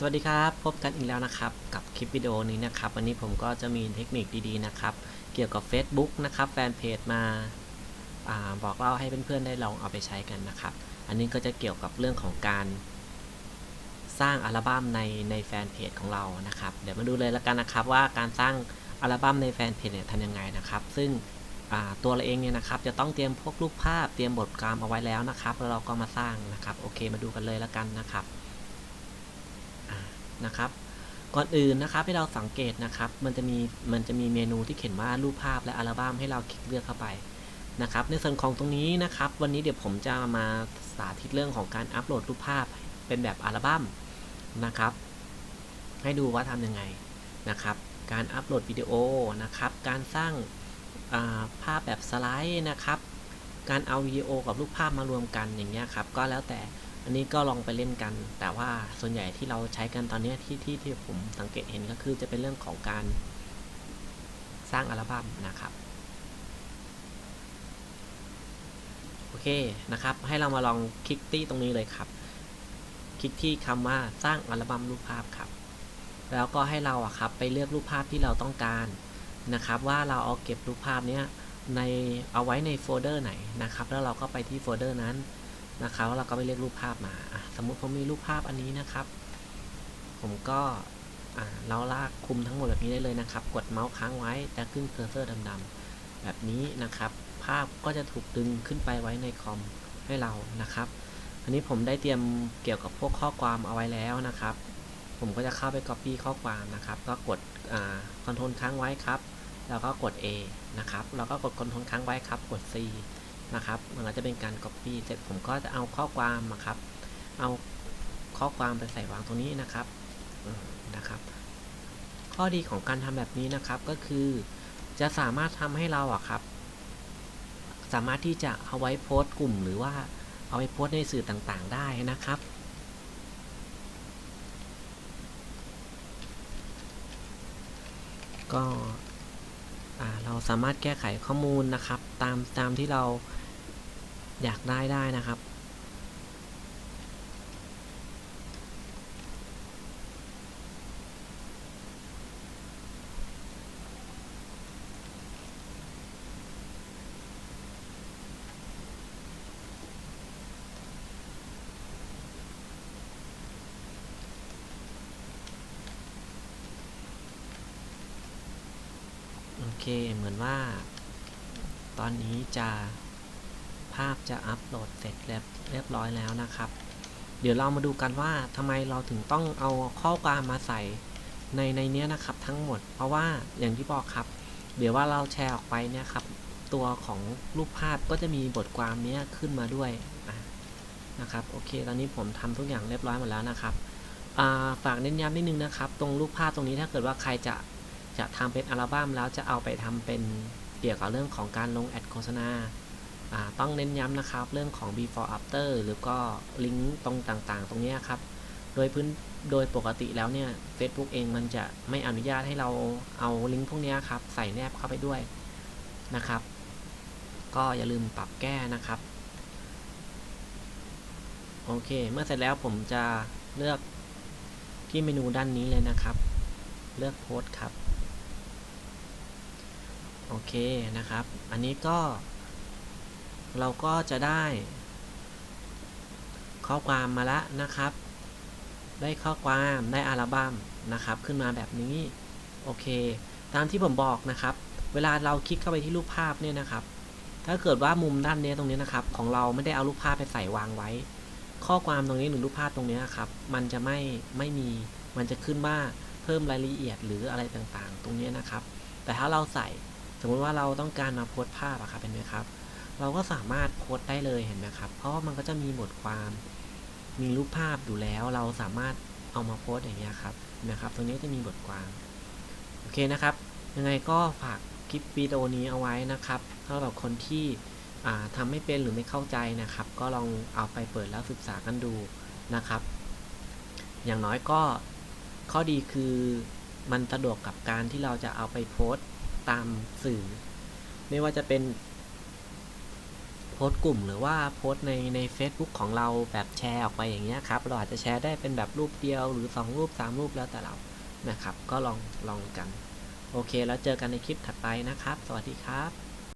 สวัสดีครับ พบกันอีกแล้วนะครับ กับคลิปวิดีโอนี้นะครับ วันนี้ผมก็จะมีเทคนิคดีๆนะครับ เกี่ยวกับ Facebook นะครับแฟนเพจมาอาบอกเล่าให้เพื่อนๆได้ลองเอาไปใช้กันนะครับ อันนี้ก็จะเกี่ยวกับเรื่องของการ สร้างอัลบั้มในในแฟนเพจของเรานะครับ เดี๋ยวมาดูเลยแล้วกันนะครับว่าการสร้างอัลบั้มในแฟนเพจเนี่ยทำยังไงนะครับ ซึ่งตัวเราเองเนี่ยนะครับจะต้องเตรียมพวกรูปภาพเตรียมบทความเอาไว้แล้วนะครับ แล้วเราก็มาสร้างนะครับ โอเคมาดูกันเลยแล้วกันนะครับ นะครับก่อนอื่นนะครับให้เราสังเกตนะครับมันจะมีมันจะมีเมนูที่เขียนว่ารูปภาพและอัลบั้มให้เราคลิกเลือกเข้าไปนะครับในส่วนของตรงนี้นะครับวันนี้เดี๋ยวผมจะมาสาธิตเรื่องของการอัปโหลดรูปภาพเป็นแบบอัลบั้มนะครับ ให้ดูว่าทำยังไงนะครับ การอัปโหลดวิดีโอนะครับ การสร้างภาพแบบสไลด์นะครับ การเอาวิดีโอกับรูปภาพมารวมกันอย่างเงี้ยครับก็แล้วแต่ อันนี้ก็ลองไปเล่นกัน แต่ว่าส่วนใหญ่ที่เราใช้กันตอนนี้ที่ที่ที่ผมสังเกตเห็นก็คือจะเป็นเรื่องของการสร้างอัลบั้มนะครับโอเคนะครับ ให้เรามาลองคลิกที่ตรงนี้เลยครับ คลิกที่คำว่าสร้างอัลบั้มรูปภาพครับ แล้วก็ให้เราอะครับไปเลือกรูปภาพที่เราต้องการนะครับ ว่าเราเอาเก็บรูปภาพเนี้ยในเอาไว้ในโฟลเดอร์ไหนนะครับ แล้วเราก็ไปที่โฟลเดอร์นั้น นะครับแล้วเราก็ไปเลือกรูปภาพมา สมมุติผมมีรูปภาพอันนี้นะครับ ผมก็เราลากคุมทั้งหมดแบบนี้ได้เลยนะครับ กดเมาส์ค้างไว้จะขึ้นเคอร์เซอร์ดำๆแบบนี้นะครับ ภาพก็จะถูกดึงขึ้นไปไว้ในคอมให้เรานะครับ อันนี้ผมได้เตรียมเกี่ยวกับพวกข้อความเอาไว้แล้วนะครับ ผมก็จะเข้าไป Copy ข้อความนะครับ ก็กดคอนโทรลค้างไว้ครับ แล้วก็กด A นะครับ แล้วก็กดคอนโทรลค้างไว้ครับ กด C นะครับมันก็จะเป็นการ Copy เสร็จผมก็จะเอาข้อความนะครับ เอาข้อความไปใส่วางตรงนี้นะครับนะครับ ข้อดีของการทำแบบนี้นะครับก็คือจะสามารถทำให้เราอะครับ สามารถที่จะเอาไว้โพสต์กลุ่ม หรือว่าเอาไว้โพสต์ในสื่อต่างๆ ได้นะครับก็ เราสามารถแก้ไขข้อมูลนะครับ ตามตามที่เราอยากได้ได้นะครับ เคเหมือนว่า ตอนนี้จะภาพจะอัปโหลดเสร็จเรียบร้อยแล้วนะครับ เดี๋ยวเรามาดูกันว่าทำไมเราถึงต้องเอาข้อความมาใส่ในในนี้นะครับทั้งหมด เพราะว่าอย่างที่บอกครับ เดี๋ยวว่าเราแชร์ออกไปเนี่ยครับ ตัวของรูปภาพก็จะมีบทความนี้ขึ้นมาด้วยนะครับโอเค ตอนนี้ผมทำทุกอย่างเรียบร้อยหมดแล้วนะครับฝากเน้นย้ำนิดนึงนะครับ ตรงรูปภาพตรงนี้ถ้าเกิดว่าใครจะ จะทำเป็นอัลบั้มแล้วจะเอาไปทำเป็นเกี่ยวกับเรื่องของการลงแอดโฆษณาต้องเน้นย้ำนะครับเรื่องของ before after หรือก็ลิงก์ตรงต่างๆ ตรงนี้ครับ โดยพื้นโดยปกติแล้วเนี่ย Facebook เองมันจะไม่อนุญาตให้เราเอาลิงก์พวกนี้ครับ ใส่แนบเข้าไปด้วยนะครับ ก็อย่าลืมปรับแก้นะครับ โอเค เมื่อเสร็จแล้วผมจะเลือกที่เมนูด้านนี้เลยนะครับ เลือกโพสครับ โอเคนะครับ อันนี้ก็ เราก็จะได้ ข้อความมาล้วนะครับ ได้ข้อความได้อัลบั้มนะครับ ขึ้นมาแบบนี้ โอเค ตามที่ผมบอกนะครับ เวลาเราคลิกเข้าไปที่รูปภาพเนี่ยนะครับ ถ้าเกิดว่ามุมด้านนี้ตรงนี้นะครับ ของเราไม่ได้เอารูปภาพไปใส่วางไว้ ข้อความตรงนี้หรือรูปภาพตรงนี้ครับ มันจะไม่ไม่มี มันจะขึ้นว่าเพิ่มรายละเอียดหรืออะไรต่างๆ ตรงนี้นะครับ แต่ถ้าเราใส่ สมมติว่าเราต้องการมาโพสภาพอะครับเป็นไหมครับ เราก็สามารถโพสได้เลยเห็นไหมครับ เพราะว่ามันก็จะมีบทความมีรูปภาพอยู่แล้ว เราสามารถเอามาโพสอย่างเงี้ยครับนะครับ ตรงนี้จะมีบทความโอเคนะครับ ยังไงก็ฝากคลิปวิดีโอนี้เอาไว้นะครับสำหรับคนที่ทำไม่เป็นหรือไม่เข้าใจนะครับ ก็ลองเอาไปเปิดแล้วศึกษากันดูนะครับ อย่างน้อยก็ข้อดีคือมันสะดวกกับการที่เราจะเอาไปโพสต์ ตามสื่อ ไม่ว่าจะเป็นโพสต์กลุ่มหรือว่าโพสต์ในใน Facebook ของเราแบบแชร์ออกไปอย่างเงี้ยครับ เราอาจจะแชร์ได้เป็นแบบรูปเดียวหรือ 2 รูป 3 รูปแล้วแต่เรานะครับ ก็ลองลองกัน โอเค แล้วเจอกันในคลิปถัดไปนะครับ สวัสดีครับ